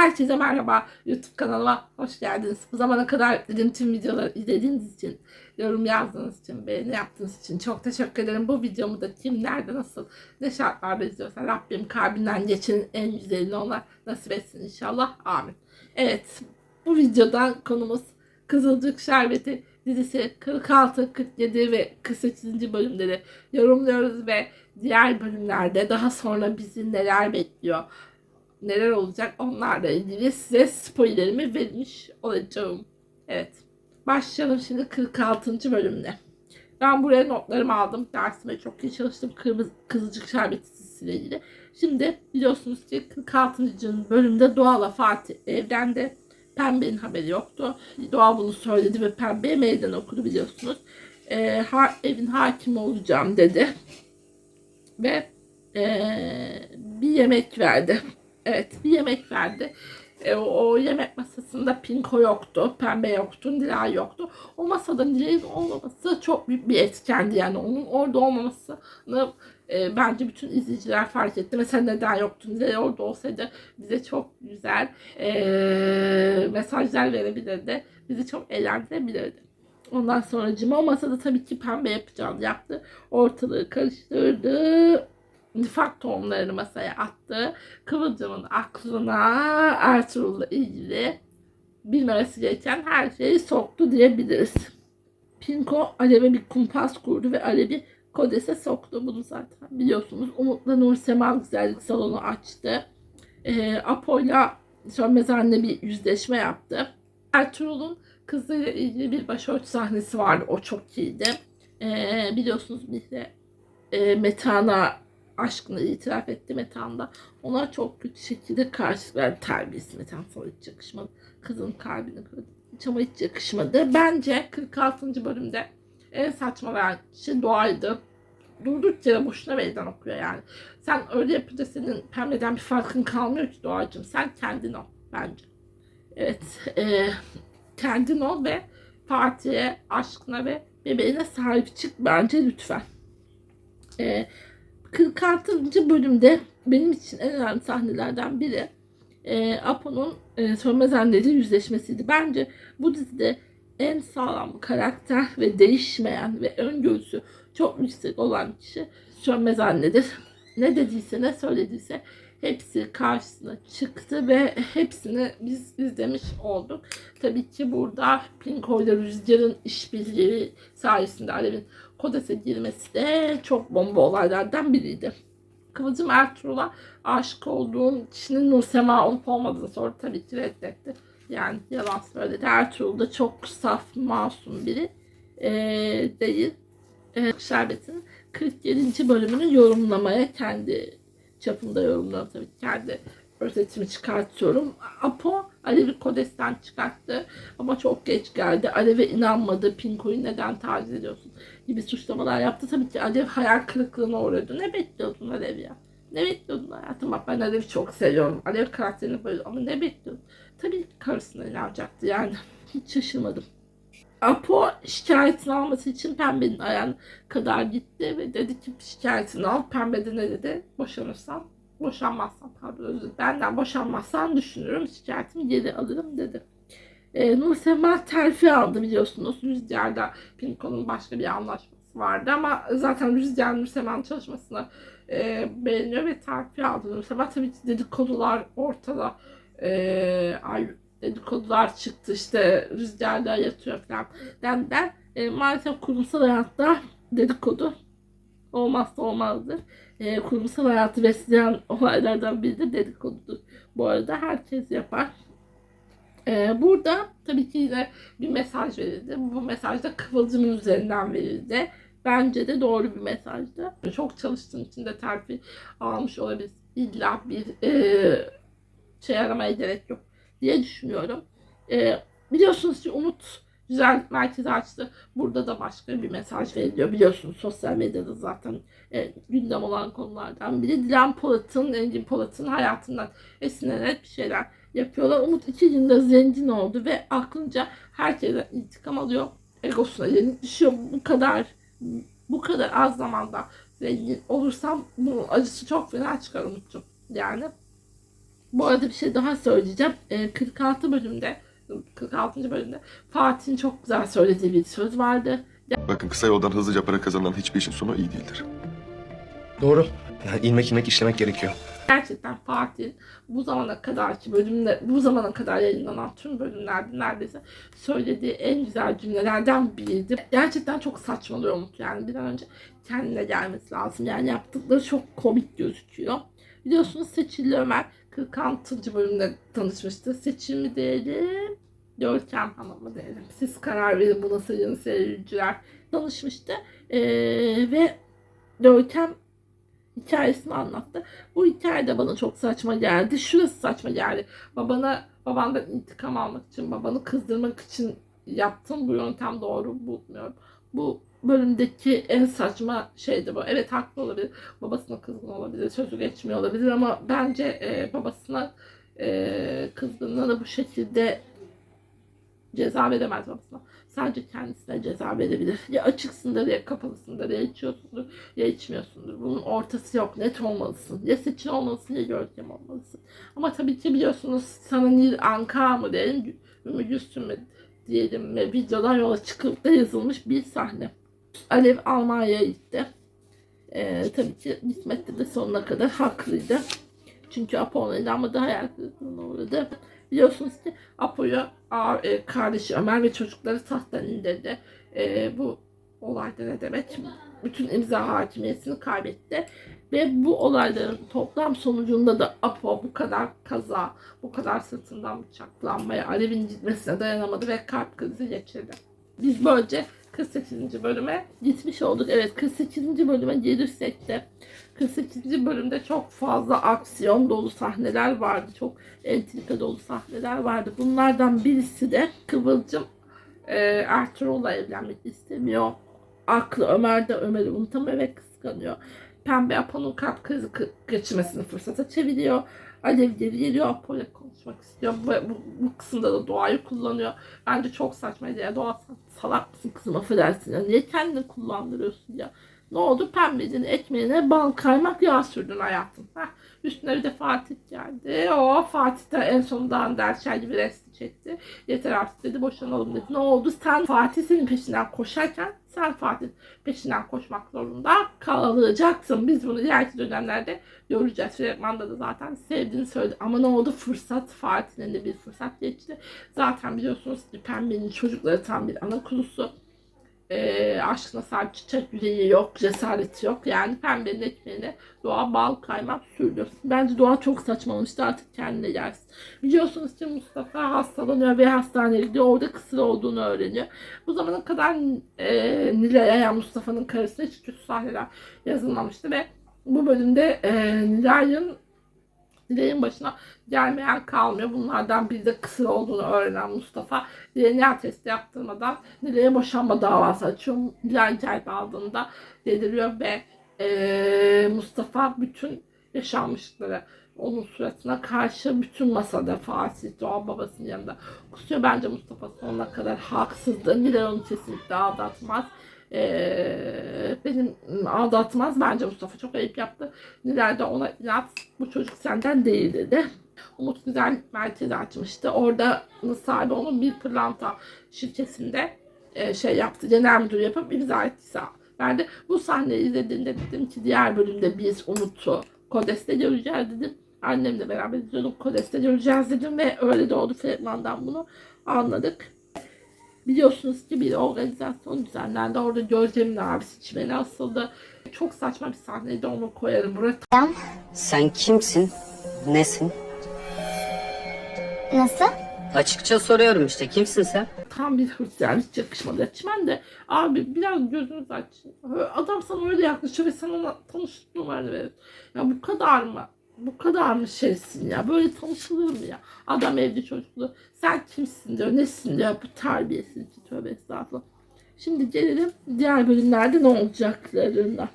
Herkese merhaba. YouTube kanalıma hoş geldiniz. Bu zamana kadar izlediğim tüm videoları izlediğiniz için, yorum yazdığınız için, beğeni yaptığınız için çok teşekkür ederim. Bu videomu da kim, nerede, nasıl, ne şartlarda izliyorsa Rabbim kalbinden geçenin en güzelini ona nasip etsin inşallah. Amin. Evet, bu videodan konumuz Kızılcık Şerbeti dizisi 46, 47 ve 48. bölümleri yorumluyoruz ve diğer bölümlerde daha sonra bizi neler bekliyor, neler olacak onlarla ilgili size spoilerimi vermiş olacağım. Evet. Başlayalım şimdi 46. bölümle. Ben buraya notlarımı aldım. Dersime çok iyi çalıştım. Kırmızı, Kızılcık Şerbeti dizisiyle ilgili. Şimdi biliyorsunuz ki 46. bölümde Doğal'la Fatih evrende. Pembe'nin haberi yoktu. Doğa bunu söyledi ve Pembe'ye meydan okudu biliyorsunuz. Ee, ha, evin hakimi olacağım dedi. Ve ee, bir yemek verdi. Evet bir yemek verdi. E, o, o yemek masasında Pinko yoktu, Pembe yoktu, Nilay yoktu. O masada Nilay'ın olmaması çok büyük bir etkendi yani onun orada olmamasını e, bence bütün izleyiciler fark etti. Mesela neden yoktu Nilay orada olsaydı bize çok güzel e, mesajlar verebilirdi. Bizi çok eğlendirebilirdi. Ondan sonra Cima o masada tabii ki pembe yapacağını yaptı. Ortalığı karıştırdı nifak tohumlarını masaya attı. Kıvılcımın aklına Ertuğrul'la ilgili bilmemesi gereken her şeyi soktu diyebiliriz. Pinko Alev'e bir kumpas kurdu ve Alev'i Kodes'e soktu. Bunu zaten biliyorsunuz. Umut'la Nur Sema Güzellik Salonu açtı. E, Apo'yla Sönmez Anne bir yüzleşme yaptı. Ertuğrul'un kızıyla ilgili bir başörtü sahnesi vardı. O çok iyiydi. E, biliyorsunuz de e, Metan'a aşkını itiraf etti Metan'da. Ona çok kötü şekilde karşı verdi. Terbiyesi Metan sana hiç yakışmadı. Kızın kalbini kırdı. Hiç ama hiç yakışmadı. Bence 46. bölümde en saçma veren şey doğaydı. Durduk yere boşuna meydan okuyor yani. Sen öyle yapınca senin pembeden bir farkın kalmıyor ki doğacığım. Sen kendin ol bence. Evet. E, kendin ol ve Fatih'e, aşkına ve bebeğine sahip çık bence lütfen. E, 46. bölümde benim için en önemli sahnelerden biri e, Apo'nun e, Sönmez Anne'yle yüzleşmesiydi. Bence bu dizide en sağlam karakter ve değişmeyen ve öngörüsü çok yüksek olan kişi Sönmez Anne'dir. Ne dediyse ne söylediyse hepsi karşısına çıktı ve hepsini biz izlemiş olduk. Tabii ki burada Pinko ile Rüzgar'ın işbirliği sayesinde Alev'in Kodes'e girmesi de çok bomba olaylardan biriydi. Kıvılcım Ertuğrul'a aşık olduğum kişinin Nursema olup olmadığını sordu. Tabii ki reddetti. Yani yalan söyledi. Ertuğrul da çok saf, masum biri ee, değil. Ee, Şerbet'in 47. bölümünü yorumlamaya kendi çapımda yorumluyorum tabii kendi özetimi çıkartıyorum. Apo Alev'i Kodes'ten çıkarttı ama çok geç geldi. Alev'e inanmadı. Pinko'yu neden taciz ediyorsun gibi suçlamalar yaptı. Tabii ki Alev hayal kırıklığına uğradı. Ne bekliyordun Alev ya? Ne bekliyordun hayatım? Bak ben Alev'i çok seviyorum. Alev karakterini böyle ama ne bekliyordun? Tabii ki karısına inanacaktı yani. Hiç şaşırmadım. Apo şikayetini alması için Pembe'nin ayağına kadar gitti ve dedi ki şikayetini al. Pembe de ne dedi? Boşanırsan, boşanmazsan pardon özür. Benden boşanmazsan düşünürüm şikayetimi geri alırım dedi. E, Nur Sema terfi aldı biliyorsunuz. Rüzgar'da Pinko'nun başka bir anlaşması vardı ama zaten Rüzgar Nur Sema'nın çalışmasını e, beğeniyor ve terfi aldı. Nur Sema tabii dedikodular ortada. E, ay, dedikodular çıktı işte rüzgarda yatıyor falan dendiler. E, maalesef kurumsal hayatta dedikodu olmazsa olmazdır. E, kurumsal hayatı besleyen olaylardan biri de dedikodudur. Bu arada herkes yapar. E, burada tabii ki yine bir mesaj verildi. Bu mesaj da Kıvılcım'ın üzerinden verildi. Bence de doğru bir mesajdı. Çok çalıştığım için de terfi almış olabilir. İlla bir e, şey aramaya gerek yok diye düşünüyorum. Ee, biliyorsunuz ki Umut güzel merkezi açtı. Burada da başka bir mesaj veriliyor. Biliyorsunuz sosyal medyada zaten e, gündem olan konulardan biri. Dilan Polat'ın, Engin Polat'ın hayatından esinlenerek bir şeyler yapıyorlar. Umut iki günde zengin oldu ve aklınca herkesten intikam alıyor. Egosuna yenik düşüyor. Bu kadar bu kadar az zamanda zengin olursam bunun acısı çok fena çıkar Umut'cum. Yani Bu arada bir şey daha söyleyeceğim. Ee, 46 bölümde 46. bölümde Fatih'in çok güzel söylediği bir söz vardı. Bakın kısa yoldan hızlıca para kazanan hiçbir işin sonu iyi değildir. Doğru. Yani ilmek ilmek işlemek gerekiyor. Gerçekten Fatih'in bu zamana kadarki bölümde, bu zamana kadar yayınlanan tüm bölümlerde neredeyse söylediği en güzel cümlelerden biriydi. Gerçekten çok saçmalıyor Umut yani bir an önce kendine gelmesi lazım. Yani yaptıkları çok komik gözüküyor. Biliyorsunuz Seçilli Ömer 46. bölümde tanışmıştı. Seçil mi diyelim, Görkem Hanım mı diyelim. Siz karar verin buna sayın seyirciler. Tanışmıştı. Ee, ve Görkem hikayesini anlattı. Bu hikaye de bana çok saçma geldi. Şurası saçma geldi. Babana babandan intikam almak için, babanı kızdırmak için yaptığım bu yöntem doğru bulmuyorum. Bu bölümdeki en saçma şeydi bu. Evet haklı olabilir. Babasına kızgın olabilir. Sözü geçmiyor olabilir ama bence e, babasına e, kızgınlığını bu şekilde ceza veremez babasına. Sadece kendisine ceza verebilir. Ya açıksındır ya kapalısındır ya içiyorsundur ya içmiyorsundur. Bunun ortası yok. Net olmalısın. Ya seçil olmalısın ya görkem olmalısın. Ama tabii ki biliyorsunuz sana Nil Anka mı diyelim, Ümmü Gülsüm mü diyelim ve videodan yola çıkıp da yazılmış bir sahne. Alev Almanya'ya gitti. Ee, tabii ki gitmekte de sonuna kadar haklıydı. Çünkü Apo ona inanmadı, hayal kırıklığına uğradı. Biliyorsunuz ki Apo'yu a- e, kardeşi Ömer ve çocukları tahttan indirdi. E, bu olayda ne demek? Bütün imza hakimiyetini kaybetti. Ve bu olayların toplam sonucunda da Apo bu kadar kaza, bu kadar sırtından bıçaklanmaya, Alev'in gitmesine dayanamadı ve kalp krizi geçirdi. Biz böylece 48. bölüme gitmiş olduk. Evet 48. bölüme gelirsek de 48. bölümde çok fazla aksiyon dolu sahneler vardı. Çok entrika dolu sahneler vardı. Bunlardan birisi de Kıvılcım e, Ertuğrul'la evlenmek istemiyor. Aklı Ömer'de Ömer'i unutamıyor ve kıskanıyor. Pembe Apo'nun kalp krizi kı- geçirmesini fırsata çeviriyor. Alev geri geliyor. Apo ile konuşmak istiyor. Bu, bu, bu kısımda da doğayı kullanıyor. Bence çok saçmaydı ya. Doğa salak mısın kızım affedersin. Ya. Niye kendini kullandırıyorsun ya? Ne oldu? Pembecinin ekmeğine bal kaymak yağ sürdün hayatım. Heh. Üstüne bir de Fatih geldi. O Fatih de en sonunda Anderşer gibi resti çekti. Yeter artık dedi boşanalım dedi. Ne oldu? Sen Fatih senin peşinden koşarken sen Fatih peşinden koşmak zorunda kalacaksın. Biz bunu ileriki dönemlerde göreceğiz. Fragmanda da zaten sevdiğini söyledi. Ama ne oldu? Fırsat Fatih'in elinde bir fırsat geçti. Zaten biliyorsunuz ki Pembe'nin çocukları tam bir ana kurusu e, aşkına sahip çiçek yüreği yok, cesareti yok. Yani pembenin ekmeğine doğa bal kaymak sürdü. Bence doğa çok saçmalamıştı artık kendine gelsin. Biliyorsunuz ki Mustafa hastalanıyor ve hastaneye gidiyor. Orada kısır olduğunu öğreniyor. Bu zamana kadar e, Nilay'a yani Mustafa'nın karısına hiç kötü sahneler yazılmamıştı ve bu bölümde e, Nilay'ın Dileğin başına gelmeyen kalmıyor. Bunlardan biri de kısır olduğunu öğrenen Mustafa DNA testi yaptırmadan Dileğe boşanma davası açıyor. Dilay celp aldığında deliriyor ve eee, Mustafa bütün yaşanmışlıkları onun suratına karşı bütün masada Fatih Doğan babasının yanında kusuyor. Bence Mustafa sonuna kadar haksızdı. Nilay onu kesinlikle aldatmaz. Eee, benim aldatmaz. Bence Mustafa çok ayıp yaptı. Nilay da ona inat bu çocuk senden değil dedi. Umut Güzel merkezi açmıştı. Orada sahibi onun bir pırlanta şirketinde e, şey yaptı. Genel müdür yapıp imza etti. De bu sahneyi izlediğimde dedim ki diğer bölümde biz Umut'u Kodes'te göreceğiz dedim. Annemle beraber izliyorduk. Kodes'te göreceğiz dedim ve öyle de oldu. Fragmandan bunu anladık. Biliyorsunuz ki bir organizasyon düzenlendi. Orada Görcem'in abisi çimene asıldı. Çok saçma bir sahneydi onu koyarım buraya. Sen kimsin? Nesin? Nasıl? Açıkça soruyorum işte kimsin sen? Tam bir hırs yani hiç yakışmadı. Çimen de abi biraz gözünüz aç. Adam sana öyle yaklaşıyor ve sana ona tanışık numaranı verir. Ya bu kadar mı? Bu kadar mı şeysin ya? Böyle tanışılır mı ya? Adam evli çocuklu. Sen kimsin diyor. Nesin diyor. Bu terbiyesizce tövbe estağfurullah. Şimdi gelelim diğer bölümlerde ne olacaklarına.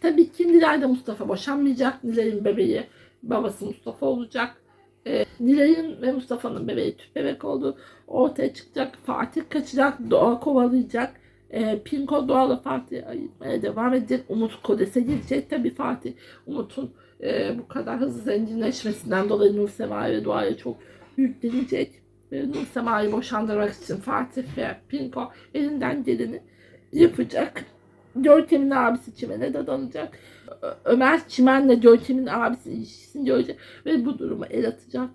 Tabii ki Nilay'da Mustafa boşanmayacak. Nilay'ın bebeği babası Mustafa olacak. Ee, Nilay'ın ve Mustafa'nın bebeği tüp bebek oldu. Ortaya çıkacak. Fatih kaçacak. Doğa kovalayacak. Ee, Pinko Doğa'la Fatih ayırmaya devam edecek. Umut Kodes'e girecek. Tabii Fatih Umut'un e, bu kadar hızlı zenginleşmesinden dolayı Nur Sema'ya ve çok yüklenecek. Ve Nur Sema'yı boşandırmak için Fatih ve Pinko elinden geleni yapacak. Görkem'in abisi Çimen'e dadanacak. Ömer Çimen'le Görkem'in abisi ilişkisini görecek ve bu duruma el atacak.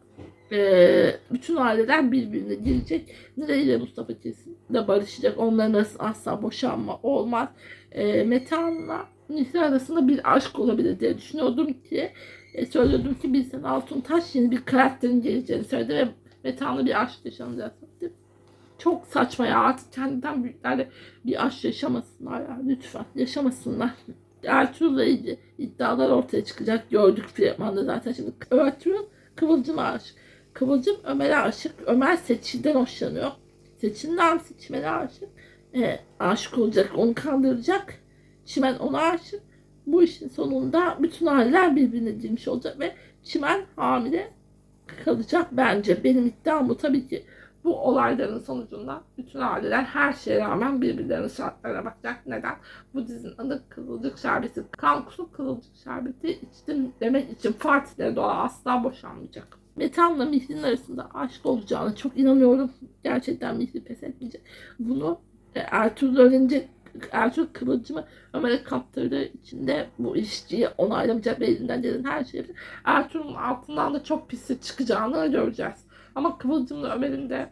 Ee, bütün aileler birbirine girecek. Nilay ile Mustafa kesin barışacak. Onların arasında asla boşanma olmaz. Ee, Metehan'la Nihri arasında bir aşk olabilir diye düşünüyordum ki e, söylüyordum ki Bilsen Altuntaş yeni bir karakterin geleceğini söyledi ve Metehan'la bir aşk yaşanacağını söyledi. Çok saçma ya artık kendinden büyüklerle bir aşk yaşamasınlar ya lütfen yaşamasınlar. Ertuğrul'la ilgili iddialar ortaya çıkacak gördük fragmanda zaten şimdi Ertuğrul Kıvılcım'a aşık. Kıvılcım Ömer'e aşık. Ömer Seçil'den hoşlanıyor. Seçil'in abisi Çimen'e aşık. E, aşık olacak, onu kandıracak. Çimen ona aşık. Bu işin sonunda bütün aileler birbirine girmiş olacak ve Çimen hamile kalacak bence. Benim iddiam bu tabii ki bu olayların sonucunda bütün aileler her şeye rağmen birbirlerinin şartlarına bakacak. Neden? Bu dizinin adı Kızılcık Şerbeti. Kan kusup Kızılcık Şerbeti içtim demek için Fatih'le Doğa asla boşanmayacak. Metan'la Mihri'nin arasında aşk olacağını çok inanıyorum. Gerçekten Mihri pes etmeyecek. Bunu e, Ertuğrul öğrenecek. Ertuğrul Kıvılcım'ı Ömer'e kaptırdığı için de bu ilişkiyi onaylamayacak ve elinden gelen her şeyi yapacak. Ertuğrul'un altından da çok pislik çıkacağını göreceğiz. Ama Kıvılcım'la Ömer'in de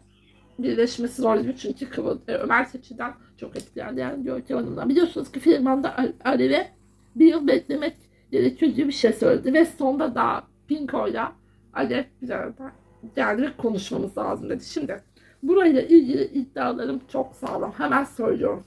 birleşmesi zor değil çünkü Kıvıl, e, Ömer Seçil'den çok etkilendi yani Görkem Hanım'dan. Biliyorsunuz ki firmanda Alev'e bir yıl beklemek gerekiyor gibi bir şey söyledi ve sonunda da Pinko'yla Alev bir arada geldi ve konuşmamız lazım dedi. Şimdi burayla ilgili iddialarım çok sağlam. Hemen söylüyorum.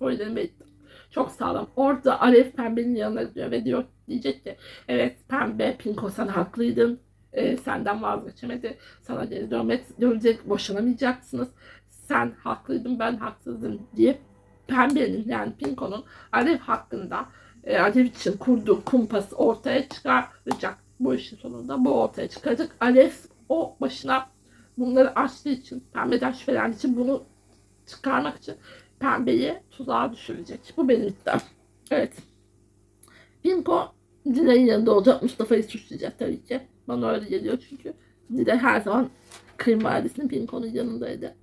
Spoilerimi bekledim. Çok sağlam. Orada Alev Pembe'nin yanına gidiyor ve diyor diyecek ki evet Pembe Pinko sen haklıydın. Ee, senden vazgeçemedi. Sana geri dönmek dönecek. Boşanamayacaksınız. Sen haklıydın ben haksızdım diye Pembe'nin yani Pinko'nun Alev hakkında e, Alev için kurduğu kumpası ortaya çıkaracak. Bu işin sonunda bu ortaya çıkacak. Alev o başına bunları açtığı için, pembeden şüphelendiği için bunu çıkarmak için pembeyi tuzağa düşürecek. Bu benim iddiam. Evet. Pinko Dilay'ın yanında olacak. Mustafa'yı suçlayacak tabii ki. Bana öyle geliyor çünkü. Dilay her zaman kayınvalidesinin Pinko'nun yanındaydı.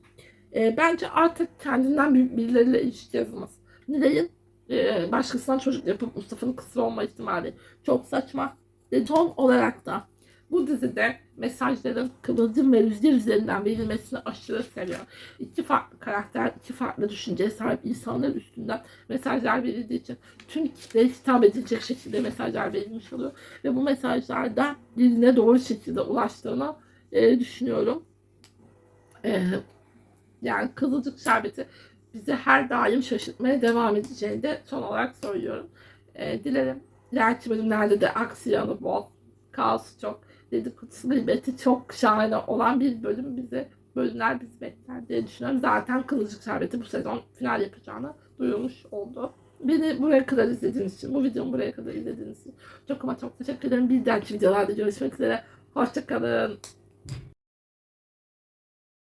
Ee, bence artık kendinden büyük birileriyle ilişki yazılmaz. Nilay'ın e, başkasından çocuk yapıp Mustafa'nın kısır olma ihtimali çok saçma. Ve son olarak da bu dizide mesajların Kıvılcım ve Rüzgar üzerinden verilmesini aşırı seviyorum. İki farklı karakter, iki farklı düşünceye sahip insanlar üstünden mesajlar verildiği için tüm kitleye hitap edilecek şekilde mesajlar verilmiş oluyor. Ve bu mesajlar da diline doğru şekilde ulaştığını e, düşünüyorum. E, yani Kızılcık Şerbeti bizi her daim şaşırtmaya devam edeceğini de son olarak söylüyorum. E, dilerim ileriki bölümlerde de aksiyonu bol, kaosu çok, dedikodusu gıybeti çok şahane olan bir bölüm bizi bölümler bizi bekler diye düşünüyorum. Zaten Kılıcık Şerbeti bu sezon final yapacağını duyurmuş oldu. Beni buraya kadar izlediğiniz için, bu videomu buraya kadar izlediğiniz için çok ama çok teşekkür ederim. Bir dahaki videolarda görüşmek üzere. Hoşçakalın.